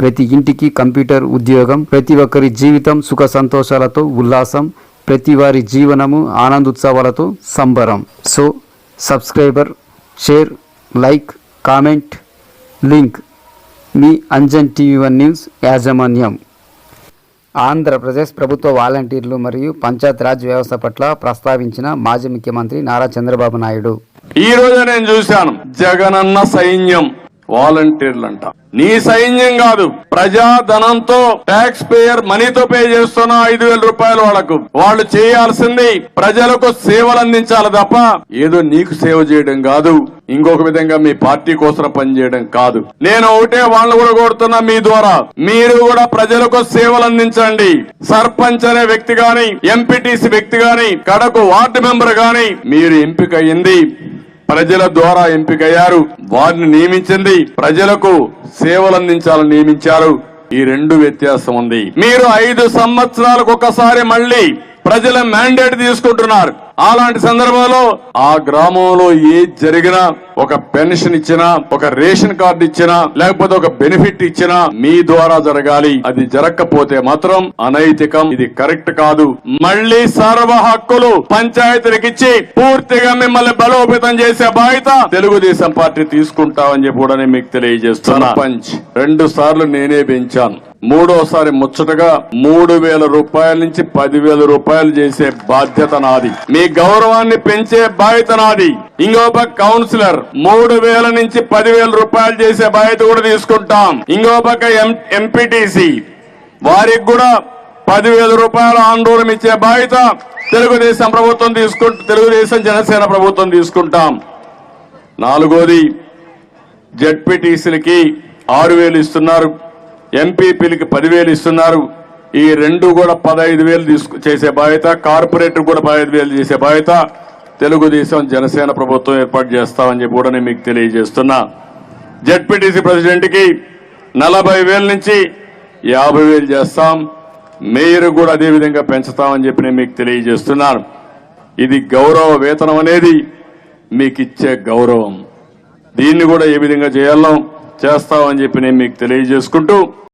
ప్రతి ఇంటికి కంప్యూటర్ ఉద్యోగం ప్రతి ఒక్కరి జీవితం సుఖ సంతోషాలతో ఉల్లాసం ప్రతి వారి జీవనము ఆనందోత్సవాలతో సంబరం. So subscriber share like comment link. మీ అంజన్ టీవీ వన్ న్యూస్ యాజమాన్యం. ఆంధ్రప్రదేశ్ ప్రభుత్వ వాలంటీర్లు మరియు పంచాయత్ రాజ్ వ్యవస్థ పట్ల ప్రస్తావించిన మాజీ ముఖ్యమంత్రి నారా చంద్రబాబు నాయుడు. ఈ రోజు నేను చూశాను. జగనన్న సైన్యం. వాలంటీర్లు అంట నీ సైన్యం కాదు ప్రజా ధనంతో ట్యాక్స్ పేయర్ మనీతో పే చేస్తున్న ఐదు వేల రూపాయలు వాళ్ళకు. వాళ్ళు చేయాల్సింది ప్రజలకు సేవలు అందించాలి తప్ప ఏదో నీకు సేవ చేయడం కాదు ఇంకొక విధంగా మీ పార్టీ కోసం పనిచేయడం కాదు. నేను ఒకటే వాళ్ళు కూడా కోరుతున్నా మీ ద్వారా. మీరు కూడా ప్రజలకు సేవలు అందించండి. సర్పంచ్ అనే వ్యక్తి గాని ఎంపీటీసీ వ్యక్తి గాని కడకు వార్డు మెంబర్ గాని మీరు ఎంపిక అయింది. ప్రజల ద్వారా ఎంపికయ్యారు. వారిని నియమించింది ప్రజలకు సేవలు అందించాలని నియమించారు. ఈ రెండు వ్యత్యాసం ఉంది. మీరు ఐదు సంవత్సరాలకు ఒకసారి మళ్ళీ ప్రజల మ్యాండేట్ తీసుకుంటున్నారు. అలాంటి సందర్భంలో ఆ గ్రామంలో ఏ జరిగినా ఒక పెన్షన్ ఇచ్చినా ఒక రేషన్ కార్డు ఇచ్చినా లేకపోతే ఒక బెనిఫిట్ ఇచ్చినా మీ ద్వారా జరగాలి. అది జరగకపోతే మాత్రం అనైతికం. ఇది కరెక్ట్ కాదు. మళ్ళీ సర్వ హక్కులు పంచాయతీలకు ఇచ్చి పూర్తిగా మిమ్మల్ని బలోపేతం చేసే బాధ్యత తెలుగుదేశం పార్టీ తీసుకుంటామని చెప్పి కూడా నేను మీకు తెలియజేస్తున్నా. పంచ్ రెండు సార్లు నేనే పెంచాను. మూడోసారి ముచ్చటగా మూడు వేల రూపాయల నుంచి పదివేల రూపాయలు చేసే బాధ్యత నాది. మీ గౌరవాన్ని పెంచే బాధ్యత నాది. ఇంకో కౌన్సిలర్ మూడు వేల నుంచి పదివేల రూపాయలు చేసే బాధ్యత కూడా తీసుకుంటాం. ఇంకో పక్క ఎంపీటీసీ. వారికి కూడా పదివేల రూపాయల ఆందోళన ఇచ్చే బాధ్యత తెలుగుదేశం ప్రభుత్వం తీసుకుంటు తెలుగుదేశం జనసేన ప్రభుత్వం తీసుకుంటాం. నాలుగోది జడ్పీటీసీలకి ఆరు వేలు ఇస్తున్నారు. ఎంపీపీలకి పదివేలు ఇస్తున్నారు. ఈ రెండు కూడా పదహైదు వేలు తీసుకు చేసే బాధ్యత కార్పొరేటర్ కూడా పదహైదు వేలు చేసే బాధ్యత. తెలుగుదేశం జనసేన ప్రభుత్వం ఏర్పాటు చేస్తామని చెప్పి కూడా నేను మీకు తెలియజేస్తున్నా. జడ్పీటీసీ ప్రెసిడెంట్కి నలభై వేల నుంచి యాభై వేలు చేస్తాం. మేయర్ కూడా అదే విధంగా పెంచుతామని చెప్పి నేను మీకు తెలియజేస్తున్నాను. ఇది గౌరవ వేతనం అనేది మీకు ఇచ్చే గౌరవం. దీన్ని కూడా ఏ విధంగా చేయాలో చేస్తామని చెప్పి నేను మీకు తెలియజేసుకుంటూ